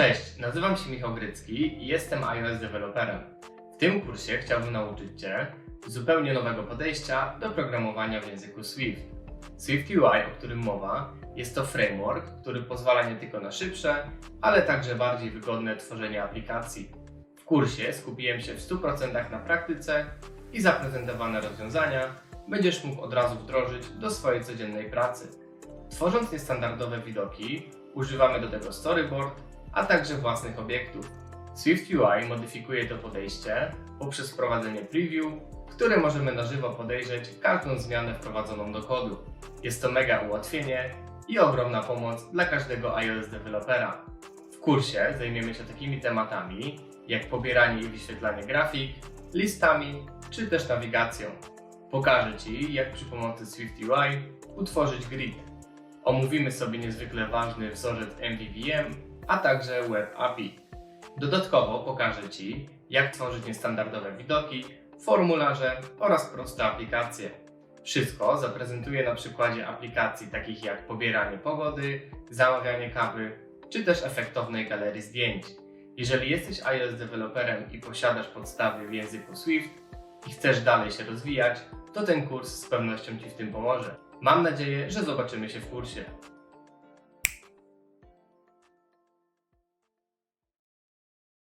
Cześć, nazywam się Michał Grycki i jestem iOS deweloperem. W tym kursie chciałbym nauczyć Cię zupełnie nowego podejścia do programowania w języku Swift. Swift UI, o którym mowa, jest to framework, który pozwala nie tylko na szybsze, ale także bardziej wygodne tworzenie aplikacji. W kursie skupiłem się w 100% na praktyce i zaprezentowane rozwiązania będziesz mógł od razu wdrożyć do swojej codziennej pracy. Tworząc niestandardowe widoki, używamy do tego storyboard, a także własnych obiektów. Swift UI modyfikuje to podejście poprzez wprowadzenie preview, w możemy na żywo podejrzeć każdą zmianę wprowadzoną do kodu. Jest to mega ułatwienie i ogromna pomoc dla każdego iOS dewelopera. W kursie zajmiemy się takimi tematami jak pobieranie i wyświetlanie grafik, listami czy też nawigacją. Pokażę Ci, jak przy pomocy Swift UI utworzyć grid. Omówimy sobie niezwykle ważny wzorzec MVVM, a także Web API. Dodatkowo pokażę Ci, jak tworzyć niestandardowe widoki, formularze oraz proste aplikacje. Wszystko zaprezentuję na przykładzie aplikacji takich jak pobieranie pogody, zamawianie kawy, czy też efektownej galerii zdjęć. Jeżeli jesteś iOS deweloperem i posiadasz podstawy w języku Swift i chcesz dalej się rozwijać, to ten kurs z pewnością Ci w tym pomoże. Mam nadzieję, że zobaczymy się w kursie.